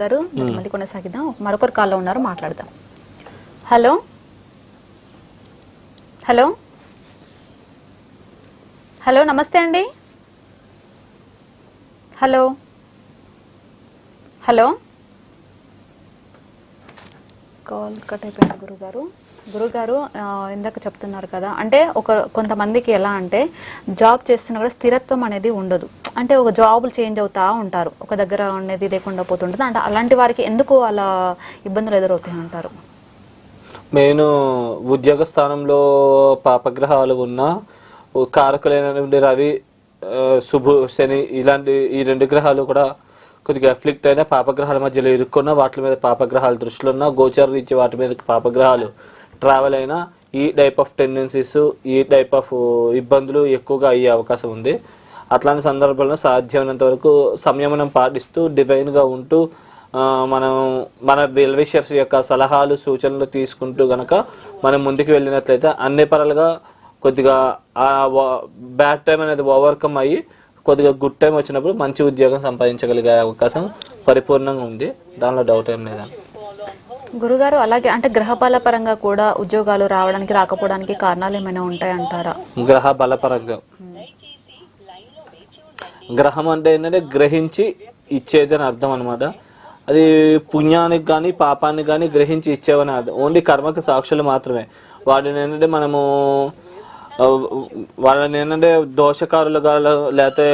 గారు మరి మళ్ళీ కొనసాగిద్దాం. మరొకరు కాల్లో ఉన్నారు మాట్లాడదాం. హలో? హలో? హలో నమస్తే అండి. హలో? హలో? కాల్ కట్ అయిపోయింది గురుగారు. గురుగారు ఇందాక చెప్తున్నారు కదా అంటే ఒక కొంతమందికి ఎలా అంటే జాబ్ చేస్తున్నా కూడా స్థిరత్వం అనేది ఉండదు. అంటే ఒక జాబులు చేంజ్ అవుతా ఉంటారు. ఒక దగ్గర అనేది లేకుండా పోతుంటుంది. అంటే అలాంటి వారికి ఎందుకు అలా ఇబ్బందులు ఎదురవుతాయి అంటారు? నేను ఉద్యోగ స్థానంలో పాపగ్రహాలు ఉన్న కారకులైన రవి శుభు శని ఇలాంటి ఈ రెండు గ్రహాలు కూడా కొద్దిగా అఫ్లిక్ట్ అయిన పాపగ్రహాల మధ్యలో ఇరుక్కున్న వాటి మీద పాపగ్రహాలు దృష్టిలో ఉన్న గోచారం ఇచ్చే వాటి మీద పాపగ్రహాలు ట్రావెల్ అయినా ఈ టైప్ ఆఫ్ టెండెన్సీస్ ఈ టైప్ ఆఫ్ ఇబ్బందులు ఎక్కువగా అయ్యే అవకాశం ఉంది. అట్లాంటి సందర్భాల్లో సాధ్యమైనంత వరకు సంయమనం పాటిస్తూ డివైన్గా ఉంటూ మనం మన వెల్విషర్స్ యొక్క సలహాలు సూచనలు తీసుకుంటూ గనక మనం ముందుకు వెళ్ళినట్లయితే అన్ని పరాలుగా కొద్దిగా ఆ బ్యాడ్ టైం అనేది ఓవర్కమ్ అయ్యి కొద్దిగా గుడ్ టైం వచ్చినప్పుడు మంచి ఉద్యోగం సంపాదించగలిగే అవకాశం పరిపూర్ణంగా ఉంది. దానిలో డౌట్ ఏం లేదండి గురుగారు అలాగే అంటే గ్రహ పరంగా కూడా ఉద్యోగాలు రావడానికి రాకపోవడానికి కారణాలు ఏమైనా ఉంటాయంటారా? గ్రహ బలపరంగా గ్రహం అంటే ఏంటంటే గ్రహించి ఇచ్చేది అని అర్థం అనమాట అది పుణ్యానికి కానీ పాపానికి కానీ గ్రహించి ఇచ్చేవని అర్థం. ఓన్లీ కర్మకి సాక్షులు మాత్రమే. వాటిని ఏంటంటే మనము వాళ్ళని ఏంటంటే దోషకారులుగా లేకపోతే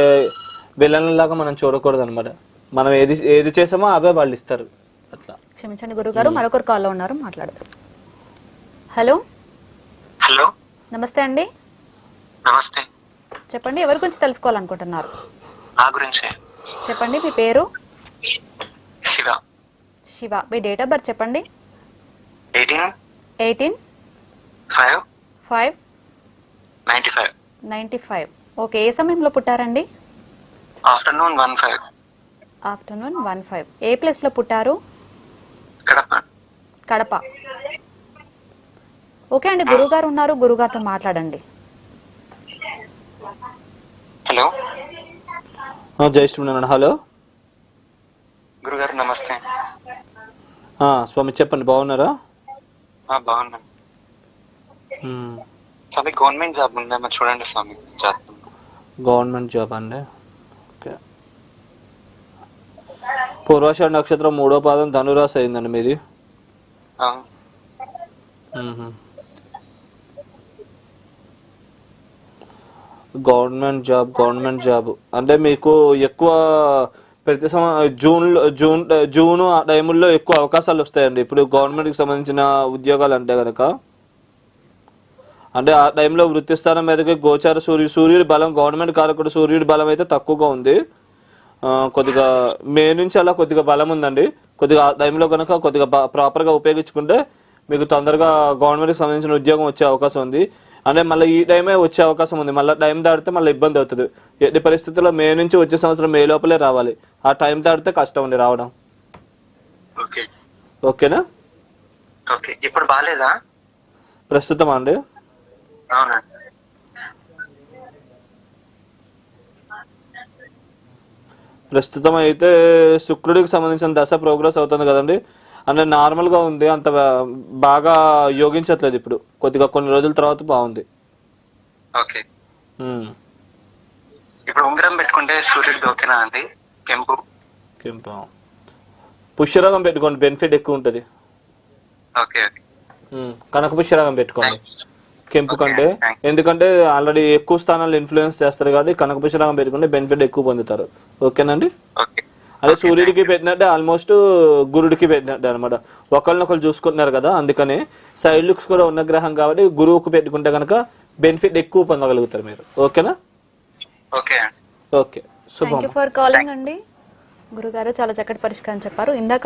విలన్లాగా మనం చూడకూడదు అనమాట మనం ఏది ఏది చేసామో అవే వాళ్ళు ఇస్తారు. అట్లా. క్షమించండి గురుగారు మరొకరు కాల్లో ఉన్నారు మాట్లాడతారు హలో? హలో? నమస్తే అండి. నమస్తే. చెప్పండి ఎవరి గురించి తెలుసుకోవాలనుకుంటున్నారు? నా గురించి. చెప్పండి మీ పేరు? శివ. శివ. మీ డేట్ ఆఫ్ బర్త్ చెప్పండి. Eighteen? Eighteen? Five? Five? Ninety five. Ninety five. Okay ఏ సమయంలో పుట్టారండి? Afternoon one five. Afternoon one five. ఏ ప్లేస్లో పుట్టారు? కడప. ఓకే అండి గురుగారు ఉన్నారు గురుగారితో మాట్లాడండి. హలో. ఆ, జై శ్రీమన్నారాయణ హలో. గురుగారు నమస్తే. ఆ, స్వామి చెప్పండి బాగున్నారా? ఆ, బాగున్నాను గవర్నమెంట్ జాబ్ ఉందేమో చూడండి స్వామి గవర్నమెంట్ జాబ్ అండి. ఓకే. పూర్వాషాఢ నక్షత్రం మూడో పాదం ధనురాశి అయిందండి మీది. Government job government job. అంటే మీకు ఎక్కువ ప్రతి సంవ జూన్ జూన్ జూన్ ఆ టైముల్లో ఎక్కువ అవకాశాలు వస్తాయండి. ఇప్పుడు గవర్నమెంట్కి సంబంధించిన ఉద్యోగాలు అంటే కనుక అంటే ఆ టైంలో వృత్తి స్థానం మీదకి గోచార సూర్యుడు సూర్యుడి బలం గవర్నమెంట్ కారకుడు సూర్యుడి బలం అయితే తక్కువగా ఉంది. ఆ, కొద్దిగా మే నుంచి అలా కొద్దిగా బలం ఉందండి. కొద్దిగా టైంలో కనుక కొద్దిగా ప్రాపర్గా ఉపయోగించుకుంటే మీకు తొందరగా గవర్నమెంట్కి సంబంధించిన ఉద్యోగం వచ్చే అవకాశం ఉంది. అంటే మళ్ళీ ఈ టైమే వచ్చే అవకాశం ఉంది. మళ్ళీ టైం దాటితే మళ్ళీ ఇబ్బంది అవుతుంది. ఎట్టి పరిస్థితుల్లో మే నుంచి వచ్చే సంవత్సరం మే లోపలే రావాలి. ఆ టైం దాటితే కష్టం ఉంది రావడం. ఓకే. ఓకేనా? ఓకే. ఇప్పుడు బాగాలేదా ప్రస్తుతం అండి? ప్రస్తుతం అయితే శుక్రుడికి సంబంధించిన దశ ప్రోగ్రెస్ అవుతుంది కదండి. అంటే నార్మల్గా ఉంది అంత బాగా యోగించట్లేదు ఇప్పుడు. కొద్దిగా కొన్ని రోజుల తర్వాత బాగుంది. ఓకే. ఇప్పుడు ఉంగరం పెట్టుకుంటే సూర్యుడికి ఓకేనా అండి కెంపు? కెంపు. పుష్యరాగం పెట్టుకోండి బెనిఫిట్ ఎక్కువ ఉంటుంది. ఓకే. కనక పుష్యరాగం పెట్టుకోండి. కెంపు కంటే. ఎందుకంటే ఆల్రెడీ ఎక్కువ స్థానాలు ఇన్ఫ్లుయెన్స్ చేస్తారు కాబట్టి కనక పుష్యరాగం పెట్టుకుంటే బెనిఫిట్ ఎక్కువ పొందుతారు. ఓకేనండి? ఓకే అదే సూర్యుడికి పెట్టినట్టే ఆల్మోస్ట్ గురుడికి పెట్టినట్టే అనమాట ఒకరినొకరు చూసుకుంటున్నారు కదా అందుకని సైడ్ లుక్స్ కూడా ఉన్న గ్రహం కాబట్టి గురువుకు పెట్టుకుంటే కనుక బెనిఫిట్ ఎక్కువ పొందగలుగుతారు మీరు. ఓకేనా? ఓకే. అండి ఓకే శుభం. ఫర్ కాలింగ్ అండి. గురుగారు చాలా చక్కటి పరిష్కారం చెప్పారు. ఇందాక